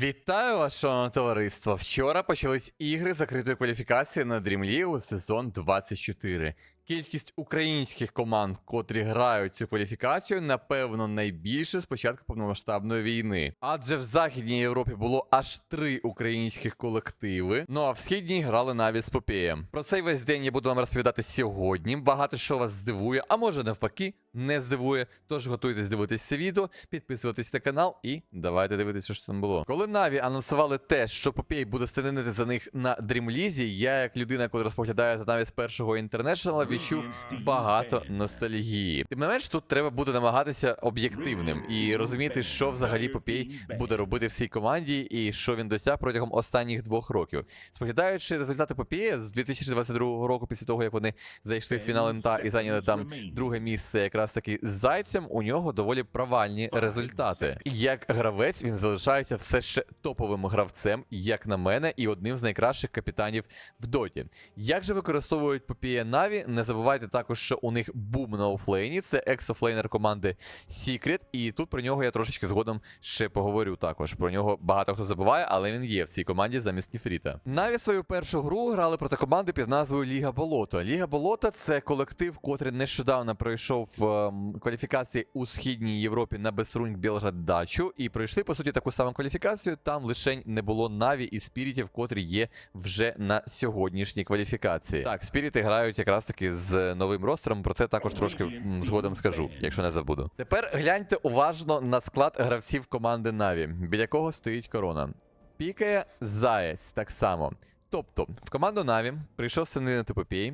Вітаю вас, шановне товариство. Вчора почались ігри закритої кваліфікації на Dream League сезон 24. Кількість українських команд, котрі грають цю кваліфікацію, напевно, найбільше з початку повномасштабної війни. Адже в Західній Європі було аж три українських колективи. Ну а в східній грали навіть з Попеєм. Про цей весь день я буду вам розповідати сьогодні. Багато що вас здивує, а може навпаки, не здивує. Тож готуйтесь дивитись це відео, підписуватись на канал і давайте дивитися, що там було. Коли Наві анонсували те, що Попей буде стенити за них на Дрімлізі, я, як людина, яка розпоглядає за Наві з першого інтернешнала, відчув багато ностальгії. Тим не менш, тут треба буде намагатися об'єктивним і розуміти, що взагалі Попей буде робити в цій команді і що він досяг протягом останніх двох років. Споглядаючи результати Попея з 2022 року, після того як вони зайшли в фінал НТА і зайняли там друге місце якраз таки з зайцем, у нього доволі провальні результати. Як гравець він залишається все ще топовим гравцем, як на мене, і одним з найкращих капітанів в доті. Як же використовують Попія Наві? Не забувайте також, що у них бум на офлейні, це екс-офлейнер команди Secret, і тут про нього я трошечки згодом ще поговорю також. Про нього багато хто забуває, але він є в цій команді замість Ніфріта. Наві свою першу гру грали проти команди під назвою Ліга Болото. Ліга Болото це колектив, котрий нещодавно пройшов ем, кваліфікації у східній Європі на Бесрунь Білград Дачу і пройшли по суті таку саму кваліфікацію. Там лишень не було Наві і спірітів, котрі є вже на сьогоднішній кваліфікації. Так, спіріти грають якраз таки з новим ростером. Про це також трошки згодом скажу, якщо не забуду. Тепер гляньте уважно на склад гравців команди Наві, біля кого стоїть корона. Пікає Заєць так само. Тобто, в команду Наві прийшов синин Типопій,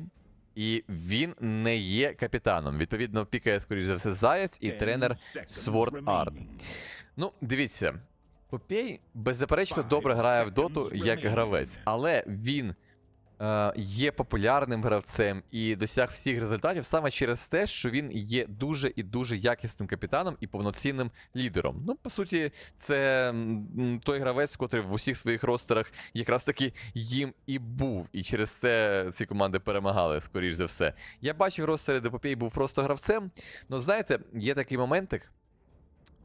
і він не є капітаном. Відповідно, пікає, скоріш за все, Заєць і тренер Sword Art. Ну, дивіться, Попей беззаперечно добре грає в доту як гравець, але він є популярним гравцем і досяг всіх результатів саме через те, що він є дуже і дуже якісним капітаном і повноцінним лідером. Ну, по суті, це той гравець, котрий в усіх своїх ростерах якраз таки їм і був. І через це ці команди перемагали, скоріш за все. Я бачив ростери, де Попей був просто гравцем. Ну, знаєте, є такий моментик.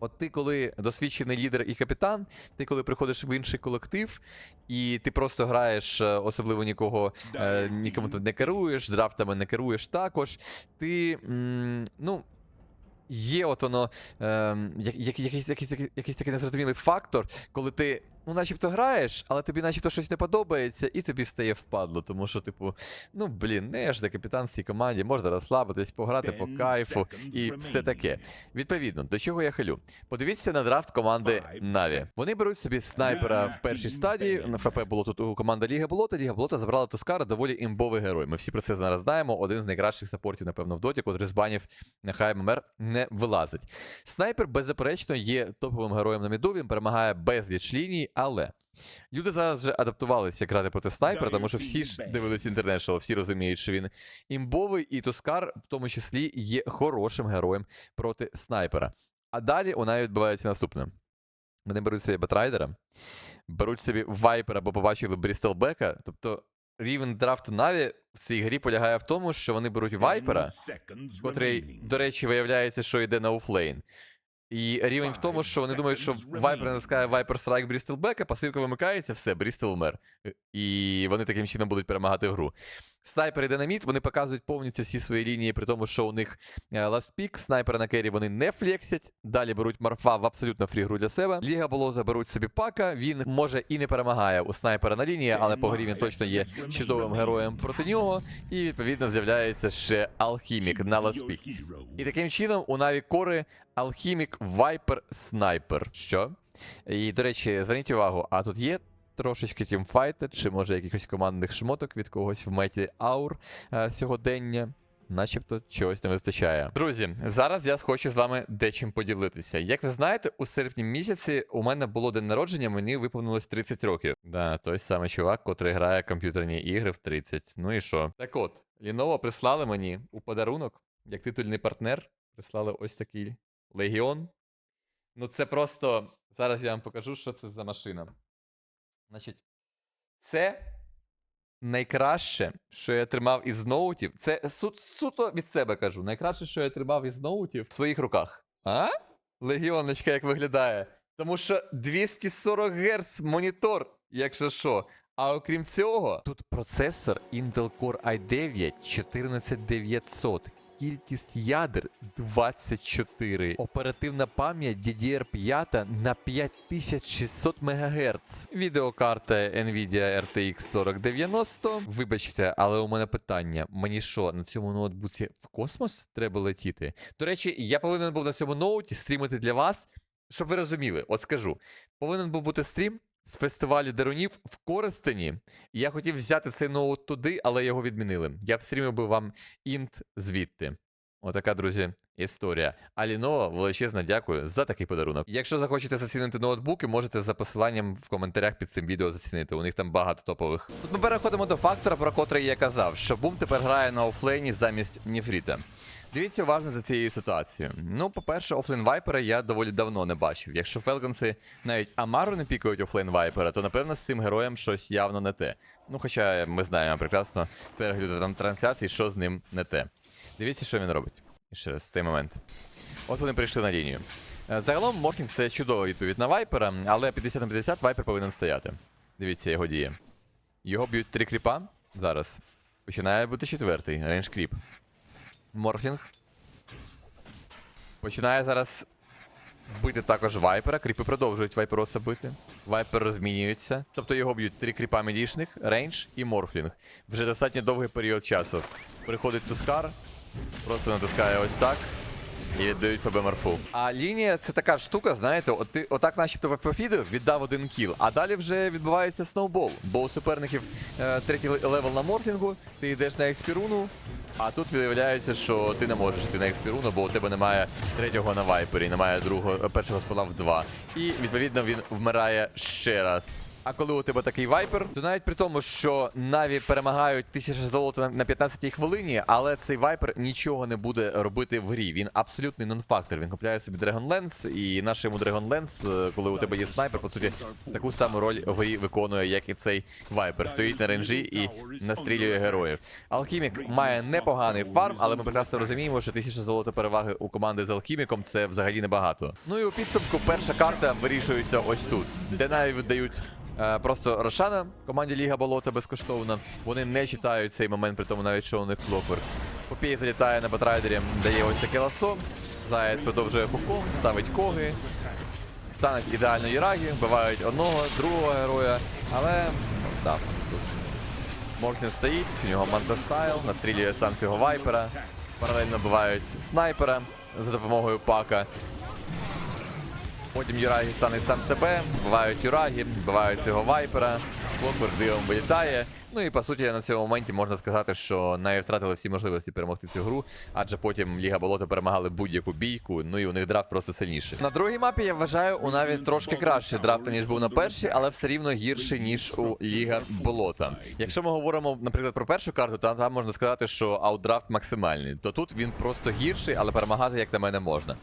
От ти, коли досвідчений лідер і капітан, ти коли приходиш в інший колектив, і ти просто граєш, е, особливо нікого е, нікому не керуєш, драфтами не керуєш також. Ти. М, ну. Є от воно як, як, якийсь, якийсь, якийсь, якийсь такий незрозумілий фактор, коли ти, ну, начебто граєш, але тобі начебто щось не подобається, і тобі стає впадло. Тому що, типу, ну блін, не я ж не капітан в цій команді, можна розслабитись, пограти по кайфу і все таке. Відповідно, до чого я хилю? Подивіться на драфт команди Наві. Вони беруть собі снайпера в першій стадії. На ФП було тут у команди Ліга Болота. Ліга Болота забрала Тускара доволі імбовий герой. Ми всі про це зараз знаємо. Один з найкращих саппортів, напевно, в доті, котрий з банів нехай ММР не вилазить. Снайпер, беззаперечно, є топовим героєм на міду. Він перемагає безліч ліній, але. Люди зараз вже адаптувалися грати проти снайпера, тому що всі ж дивились International, всі розуміють, що він імбовий, і Тускар, в тому числі, є хорошим героєм проти снайпера. А далі неї відбувається наступне. Вони беруть собі Бетрайдера, беруть собі Вайпера, бо побачили Брістелбека. Тобто рівень драфту Наві в цій грі полягає в тому, що вони беруть Вайпера, котрий, до речі, виявляється, що йде на офлейн. І рівень в тому, що вони думають, що Вайпер натискає Вайпер Страйк а пасивка вимикається, все, Брістел вмер. І вони таким чином будуть перемагати гру. Снайпер і динаміт, вони показують повністю всі свої лінії, при тому, що у них ласт пік, снайпер на кері вони не флексять. Далі беруть Марфа в абсолютно фрі гру для себе. Ліга Болоза беруть собі пака. Він може і не перемагає у снайпера на лінії, але по грі він точно є чудовим героєм проти нього. І відповідно з'являється ще Алхімік на ласт пік. І таким чином у Наві Кори Алхімік Вайпер Снайпер. Що? І, до речі, зверніть увагу, а тут є трошечки тімфайти, чи може якихось командних шмоток від когось в меті аур е, сьогодення. Начебто чогось не вистачає. Друзі, зараз я хочу з вами дечим поділитися. Як ви знаєте, у серпні місяці у мене було день народження, мені виповнилось 30 років. Да, той самий чувак, котрий грає комп'ютерні ігри в 30. Ну і що? Так от, Lenovo прислали мені у подарунок, як титульний партнер, прислали ось такий Легіон. Ну, це просто. Зараз я вам покажу, що це за машина. Значить, це найкраще, що я тримав із ноутів. Це су- суто від себе кажу. Найкраще, що я тримав із ноутів в своїх руках. А? Легіоночка, як виглядає. Тому що 240 Гц монітор, якщо що. А окрім цього, тут процесор Intel Core i9 14900. Кількість ядер 24. Оперативна пам'ять DDR5 на 5600 МГц. Відеокарта Nvidia RTX 4090. Вибачте, але у мене питання: мені що, на цьому ноутбуці в космос треба летіти? До речі, я повинен був на цьому ноуті стрімити для вас, щоб ви розуміли, от скажу. Повинен був бути стрім з фестивалю Дарунів в Коростені. Я хотів взяти цей ноут туди, але його відмінили. Я б стрімив би вам інт звідти. Отака, друзі, історія. А Lenovo величезно дякую за такий подарунок. Якщо захочете зацінити ноутбуки, можете за посиланням в коментарях під цим відео зацінити. У них там багато топових. Тут ми переходимо до фактора, про котрий я казав, що бум тепер грає на офлейні замість Ніфріта. Дивіться уважно за цією ситуацією. Ну, по-перше, офлейн вайпера я доволі давно не бачив. Якщо Фелконси навіть Амару не пікають офлейн вайпера, то напевно з цим героєм щось явно не те. Ну, хоча ми знаємо прекрасно перегляду там трансляції, що з ним не те. Дивіться, що він робить. Ще раз цей момент. От вони прийшли на лінію. Е, Загалом Моркінг це чудова відповідь на вайпера, але 50 на 50 вайпер повинен стояти. Дивіться його дії. Його б'ють три кріпа зараз. Починає бути четвертий, рейндж кріп. Морфінг. Починає зараз бити також вайпера. Кріпи продовжують вайпероса бити. Вайпер розмінюється. Тобто його б'ють три кріпа медішних, рейндж і морфлінг. Вже достатньо довгий період часу. Приходить Тускар, просто натискає ось так. І віддають ФБ Марфу. А лінія це така штука, знаєте, от ти отак начебто профідив, віддав один кіл, а далі вже відбувається сноубол. Бо у суперників е, третій левел на морфінгу, ти йдеш на експіруну, а тут виявляється, що ти не можеш йти на експіруну, бо у тебе немає третього на вайпері, немає другого, першого спала в два. І відповідно він вмирає ще раз. А коли у тебе такий вайпер, то навіть при тому, що Наві перемагають тисячу золота на- на 15-й хвилині, але цей вайпер нічого не буде робити в грі. Він абсолютний нон-фактор. Він купляє собі Dragon Lens, і наш йому Dragon Lens, е, коли у тебе є снайпер, по суті, таку саму роль в грі виконує, як і цей вайпер. Стоїть на ренжі і настрілює героїв. Алхімік має непоганий фарм, але ми прекрасно розуміємо, що тисяча золота переваги у команди з алхіміком це взагалі небагато. Ну і у підсумку перша карта вирішується ось тут, де Наві віддають. Е, Просто Рошана команді Ліга Болота безкоштовно. Вони не читають цей момент, при тому навіть що у них клокверк. Попій залітає на батрайдері, дає ось таке ласо. Заяць продовжує хуком, ставить коги. Стануть ідеально Юрагі, вбивають одного, другого героя. Але так, тут Мортін стоїть, у нього мантастайл, настрілює сам цього вайпера. Паралельно вбивають снайпера за допомогою пака. Потім Юрагі стане сам себе, вбивають Юрагі, бувають цього вайпера, Клокверк дивом вилітає. Ну і по суті на цьому моменті можна сказати, що навіть втратили всі можливості перемогти цю гру, адже потім Ліга Болота перемагали будь-яку бійку, ну і у них драфт просто сильніший. На другій мапі я вважаю у навіть трошки краще драфт, ніж був на першій, але все рівно гірше, ніж у Ліга Болота. Якщо ми говоримо, наприклад, про першу карту, то там можна сказати, що аутдрафт максимальний. То тут він просто гірший, але перемагати, як на мене, можна.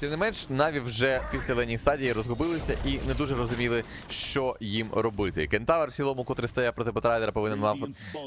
Тим не менш, Наві вже після леній стадії розгубилися і не дуже розуміли, що їм робити. Кентавр в цілому, котрий стояв проти Бетрайдера, повинен мав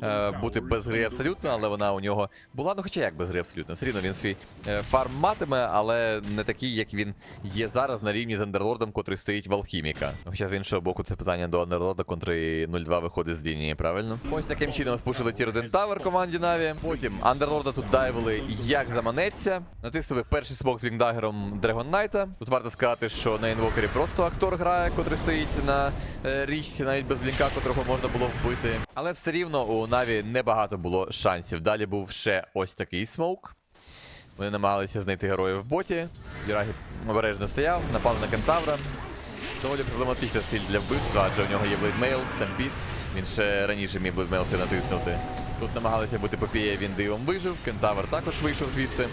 е, бути без гри абсолютно, але вона у нього була. Ну хоча як без гри абсолютно. Все рівно він свій е, фарм матиме, але не такий, як він є зараз на рівні з Андерлордом, котрий стоїть в Алхіміка. Хоча з іншого боку, це питання до Андерлорда, котрий 0-2 виходить з лінії, правильно? Ось таким чином спушили тір 1 тавер команді Наві. Потім Андерлорда тут дайвили як заманеться. Натиснули перший смок з Вінгдагером Драгон Найта. Тут варто сказати, що на інвокері просто актор грає, котрий стоїть на е, річці, навіть без блінка, котрого можна було вбити. Але все рівно у Наві небагато було шансів. Далі був ще ось такий смоук. Вони намагалися знайти героїв в боті. Юрагі обережно стояв, напали на кентавра. Доволі проблематична ціль для вбивства, адже у нього є блейдмейл, стампіт. Він ще раніше міг блейдмейл це натиснути. Тут намагалися бути попія, він дивом вижив. Кентавр також вийшов звідси.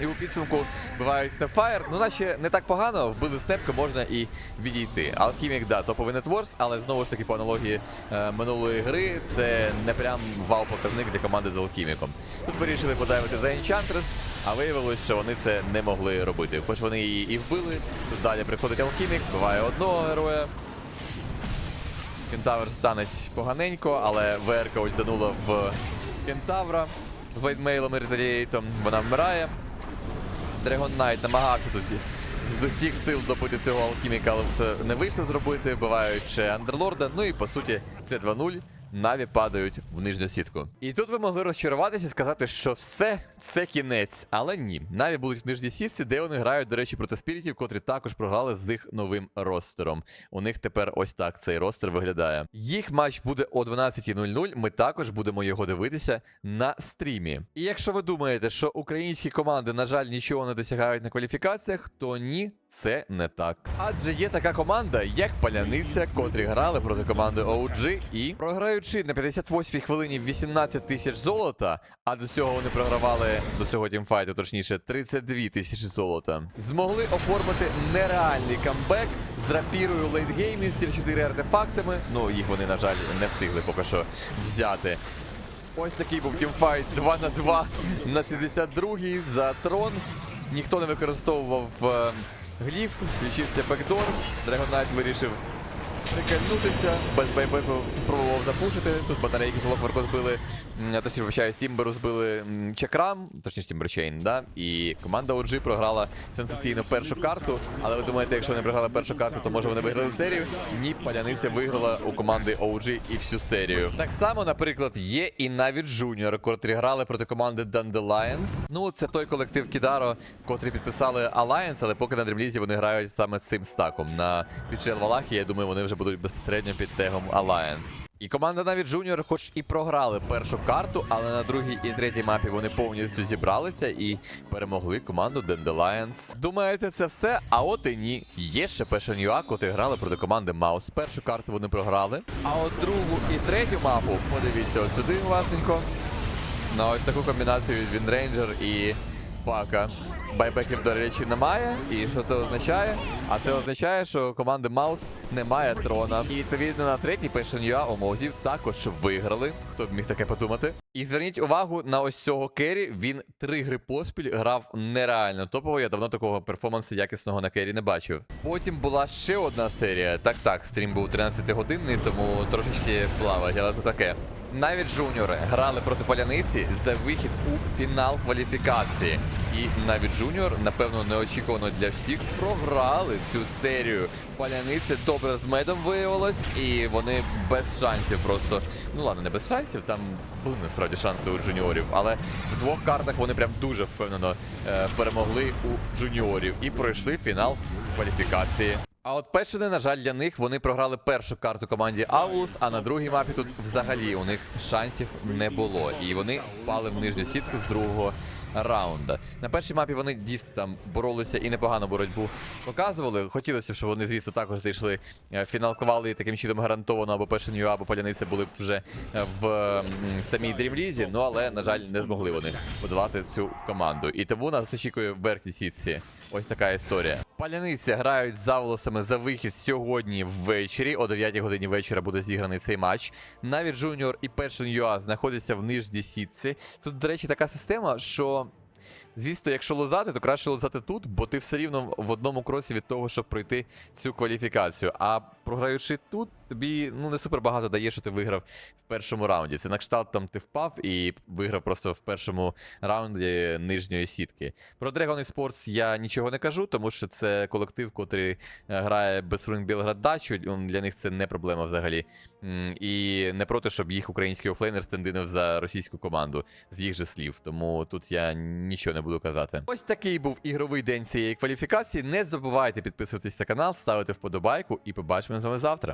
І у підсумку вбивають Снепфайр. Ну, наче не так погано, вбили Снепка, можна і відійти. Алхімік, да, топовий нетворс, але знову ж таки по аналогії е, минулої гри це не прям вау-показник для команди з Алхіміком. Тут вирішили подавити за Enchantress, а виявилось, що вони це не могли робити. Хоч вони її і вбили. Тут далі приходить Алхімік, вбиває одного героя. Кентавр станеть поганенько, але ВРК ультанула в Кентавра з Блейдмейлом і Реталієйтом. Вона вмирає. Dragon Knight намагався тут з усіх сил добити цього алхіміка, але це не вийшло зробити. вбиваючи андерлорда. Ну і по суті, це 2-0. Наві падають в нижню сітку. І тут ви могли розчаруватися і сказати, що все це кінець. Але ні. Наві будуть в нижній сітці, де вони грають, до речі, проти спірітів, котрі також програли з їх новим ростером. У них тепер ось так цей ростер виглядає. Їх матч буде о 12.00. Ми також будемо його дивитися на стрімі. І якщо ви думаєте, що українські команди, на жаль, нічого не досягають на кваліфікаціях, то ні. Це не так. Адже є така команда, як Паляниця, котрі грали проти команди OG і програючи на 58-й хвилині 18 тисяч золота, а до цього вони програвали до цього тімфайту, точніше, 32 тисячі золота. Змогли оформити нереальний камбек з рапірою лейтгеймі з 4 артефактами. Ну, їх вони, на жаль, не встигли поки що взяти. Ось такий був тімфайт 2 на 2 на 62-й за трон. Ніхто не використовував е, гліф, включився бекдор. Драгонайт вирішив прикольнутися, без байбеку спробував запушити. Тут батарейки Clockwork збили, точніше, вибачаю, Тімберу збили м, Чакрам, точніше Тімберчейн, да? І команда OG програла сенсаційно першу карту. Але ви думаєте, якщо вони програли першу карту, то може вони виграли серію? Ні, паляниця виграла у команди OG і всю серію. Так само, наприклад, є і навіть Junior, котрі грали проти команди Dandelions. Ну, це той колектив Кідаро, котрі підписали Alliance, але поки на дрімлізі вони грають саме цим стаком. На Валахі, я думаю, вони вже будуть безпосередньо під тегом Alliance. І команда навіть Junior, хоч і програли першу карту, але на другій і третій мапі вони повністю зібралися і перемогли команду Dandelions. Думаєте, це все? А от і ні. Є ще Passion UA, котрі грали проти команди Маус. Першу карту вони програли. А от другу і третю мапу, подивіться от сюди власненько. На ось таку комбінацію від Вінрейнджер і Пака. Байбеків, до речі, немає. І що це означає? А це означає, що команди Маус немає трона. І відповідно на третій у Маузів також виграли. Хто б міг таке подумати? І зверніть увагу на ось цього Керрі. Він три гри поспіль грав нереально топово. Я давно такого перформансу якісного на Керрі не бачив. Потім була ще одна серія. Так, так, стрім був 13-годинний, тому трошечки плавать, але то таке. Навіть жуніори грали проти поляниці за вихід у фінал кваліфікації. І навіть жуніор, напевно, неочікувано для всіх, програли цю серію. Паляниця добре з медом виявилось, і вони без шансів просто. Ну ладно, не без шансів, там були насправді шанси у джуніорів, але в двох картах вони прям дуже впевнено е, перемогли у джуніорів і пройшли фінал кваліфікації. А от Пешини, на жаль, для них вони програли першу карту команді Аулус, а на другій мапі тут взагалі у них шансів не було. І вони впали в нижню сітку з другого раунда. На першій мапі вони дійсно там боролися і непогану боротьбу показували. Хотілося б, щоб вони, звісно, також зайшли е, в фінал квали і таким чином гарантовано або Пешиню, або Паляниця були б вже е, в самій дрімлізі. Ну але, на жаль, не змогли вони подолати цю команду. І тому нас очікує в верхній сітці. Ось така історія. Паляниця грають за волосами за вихід сьогодні ввечері. О 9 годині вечора буде зіграний цей матч. Навіть Джуніор і Першин Юа знаходяться в нижній сітці. Тут, до речі, така система, що. Звісно, якщо лозати, то краще лозати тут, бо ти все рівно в одному кросі від того, щоб пройти цю кваліфікацію. А програючи тут, тобі ну не супер багато дає, що ти виграв в першому раунді. Це на кшталт там ти впав і виграв просто в першому раунді нижньої сітки. Про Dragon Esports я нічого не кажу, тому що це колектив, котрий е, грає без рунг Білград Дачу. Для них це не проблема взагалі. І не проти, щоб їх український офлейнер стендинив за російську команду з їх же слів. Тому тут я нічого не буду казати. Ось такий був ігровий день цієї кваліфікації. Не забувайте підписуватись на канал, ставити вподобайку і побачимо з вами завтра.